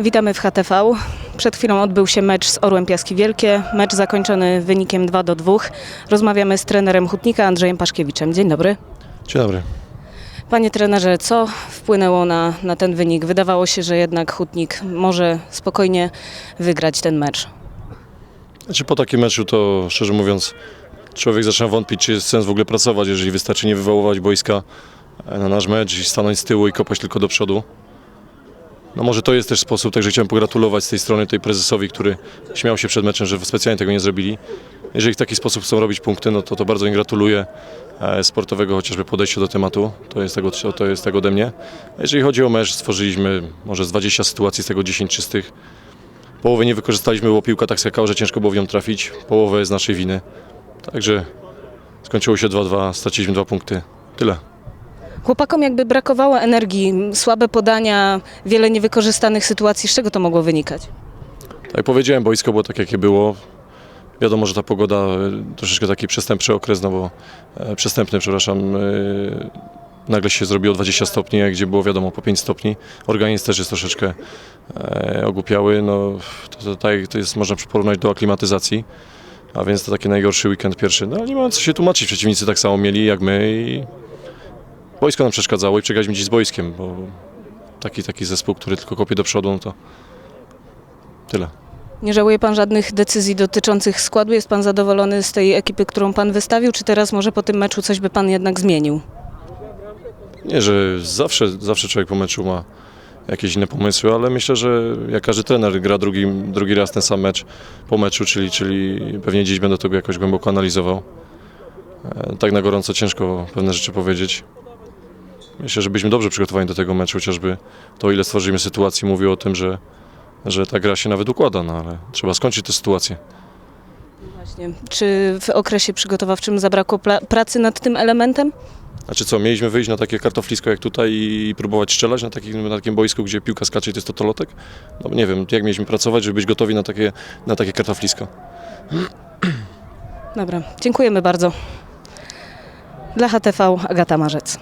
Witamy w HTV. Przed chwilą odbył się mecz z Orłem Piaski Wielkie. Mecz zakończony wynikiem 2 do 2. Rozmawiamy z trenerem Hutnika Andrzejem Paszkiewiczem. Dzień dobry. Dzień dobry. Panie trenerze, co wpłynęło na, na ten wynik? Wydawało się, że jednak Hutnik może spokojnie wygrać ten mecz. Znaczy po takim meczu to szczerze mówiąc człowiek zaczyna wątpić, czy jest sens w ogóle pracować, jeżeli wystarczy nie wywoływać boiska na nasz mecz i stanąć z tyłu i kopać tylko do przodu. No może to jest też sposób, także chciałem pogratulować z tej strony tej prezesowi, który śmiał się przed meczem, że specjalnie tego nie zrobili. Jeżeli w taki sposób chcą robić punkty, no to, to bardzo im gratuluję e, sportowego chociażby podejścia do tematu, to jest, tego, to jest tego ode mnie. Jeżeli chodzi o mecz, stworzyliśmy może z 20 sytuacji, z tego 10 czystych. Połowę nie wykorzystaliśmy, bo piłka tak skakała, że ciężko było w nią trafić. Połowę jest naszej winy. Także skończyło się 2-2, straciliśmy dwa punkty. Tyle. Chłopakom jakby brakowało energii, słabe podania, wiele niewykorzystanych sytuacji. Z czego to mogło wynikać? Tak powiedziałem, boisko było tak, jakie było. Wiadomo, że ta pogoda e, troszeczkę taki przestępczy okres, no bo e, przestępny, przepraszam, e, nagle się zrobiło 20 stopni, gdzie było wiadomo po 5 stopni. Organizm też jest troszeczkę e, ogłupiały, no to, to, tak, to jest można porównać do aklimatyzacji. A więc to taki najgorszy weekend pierwszy. No ale nie ma co się tłumaczyć, przeciwnicy tak samo mieli jak my i boisko nam przeszkadzało i przegraliśmy dziś z boiskiem, bo taki, taki zespół, który tylko kopie do przodu, no to tyle. Nie żałuje pan żadnych decyzji dotyczących składu? Jest pan zadowolony z tej ekipy, którą pan wystawił? Czy teraz może po tym meczu coś by pan jednak zmienił? Nie, że zawsze, zawsze człowiek po meczu ma jakieś inne pomysły, ale myślę, że jak każdy trener gra drugi, drugi raz ten sam mecz po meczu, czyli, czyli pewnie dziś będę tego jakoś głęboko analizował. E, Tak na gorąco ciężko pewne rzeczy powiedzieć. Myślę, że byliśmy dobrze przygotowani do tego meczu, chociażby to, ile stworzyliśmy sytuacji, mówi o tym, że, że ta gra się nawet układa, no ale trzeba skończyć tę sytuację. Właśnie. Czy w okresie przygotowawczym zabrakło pracy nad tym elementem? Znaczy co, mieliśmy wyjść na takie kartoflisko jak tutaj i próbować strzelać na takim, na takim boisku, gdzie piłka skacze i to jest totolotek? No nie wiem, jak mieliśmy pracować, żeby być gotowi na takie, na takie kartoflisko. Dobra, dziękujemy bardzo. Dla HTV Agata Marzec.